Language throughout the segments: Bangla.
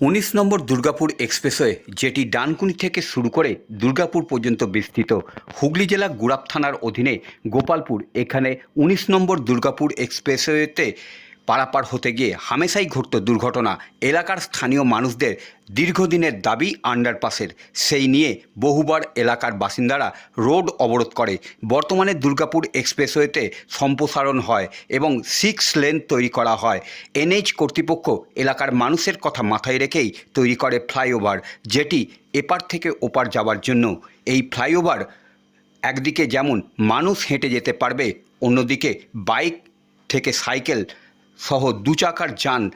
উনিশ নম্বর দুর্গাপুর এক্সপ্রেসওয়ে যেটি ডানকুনি থেকে শুরু করে দুর্গাপুর পর্যন্ত বিস্তৃত। হুগলি জেলা গুড়াপ থানার অধীনে গোপালপুর, এখানে উনিশ নম্বর দুর্গাপুর এক্সপ্রেসওয়েতে পারাপার হতে গিয়ে হামেশাই ঘটত দুর্ঘটনা। এলাকার স্থানীয় মানুষদের দীর্ঘদিনের দাবি আন্ডারপাসের। সেই নিয়ে বহুবার এলাকার বাসিন্দারা রোড অবরোধ করে। বর্তমানে দুর্গাপুর এক্সপ্রেসওয়েতে সম্প্রসারণ হয় এবং সিক্স লেন তৈরি করা হয়। এনএইচ কর্তৃপক্ষ এলাকার মানুষের কথা মাথায় রেখেই তৈরি করে ফ্লাইওভার, যেটি এপার থেকে ওপার যাওয়ার জন্য। এই ফ্লাইওভার একদিকে যেমন মানুষ হেঁটে যেতে পারবে, অন্যদিকে বাইক থেকে সাইকেল সহ দু চাকার যান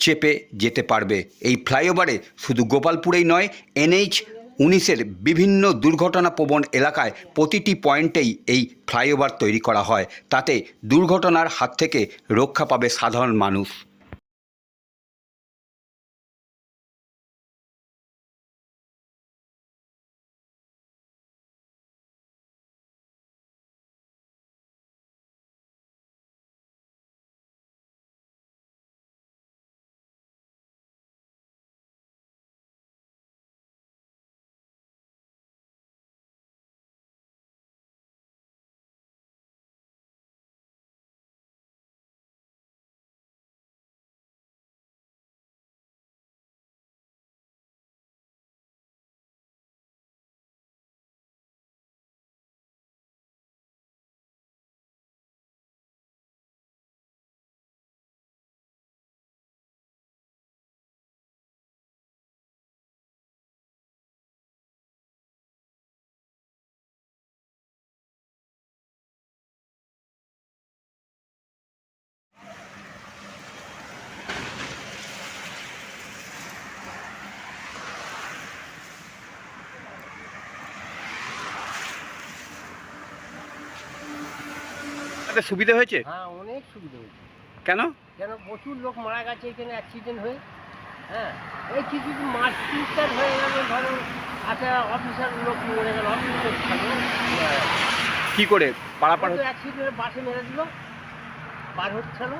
চেপে যেতে পারবে। এই ফ্লাইওভারে শুধু গোপালপুরেই নয়, এনএইচ উনিশের বিভিন্ন দুর্ঘটনাপ্রবণ এলাকায় প্রতিটি পয়েন্টেই এই ফ্লাইওভার তৈরি করা হয়। তাতে দুর্ঘটনার হাত থেকে রক্ষা পাবে সাধারণ মানুষ। তাতে সুবিধা হয়েছে? হ্যাঁ অনেক সুবিধা হয়েছে। কেন? কেন? প্রচুর লোক মারা গেছে এখানে অ্যাক্সিডেন্ট হয়ে। হ্যাঁ এই কিছু মাস তিনটার হয়ে গেল ধরো একটা অফিসার লোক মরে গেল অফিসার কি করে? পারাপার? অ্যাক্সিডেন্টে বাসে মেরে দিল পার হচ্ছিল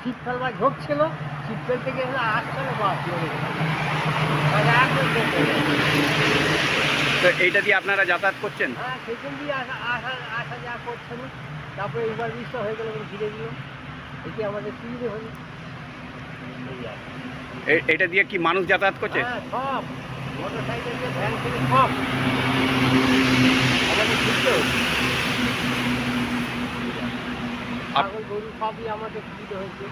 শীত ফেলবার ঝোঁকছিল শীত ফেলতে গিয়ে আসছিল বাস মরে গেল তাহলে একদম শেষ হয়ে গেল। তো এইটা দিয়ে আপনারা যাতায়াত করছেন? হ্যাঁ সেখান দিয়ে আসা আসা আসা যাওয়া করছিল তারপরে এবার হয়ে গেল ঘিরে দিল এটি আমাদের সুবিধে হলো। এটা দিয়ে কি মানুষ যাতায়াত করছে? হ্যাঁ সব। মোটর সাইকেল দিয়ে ভ্যান থেকে সব। আমাদের সুবিধে ছাগল গরু সবই আমাদের সুবিধে হয়েছে।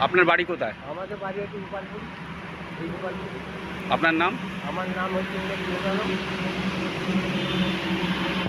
আপনার বাড়ি কোথায়? আমাদের বাড়ি হচ্ছে আপনার নাম আমার নাম হচ্ছে ইংরেজি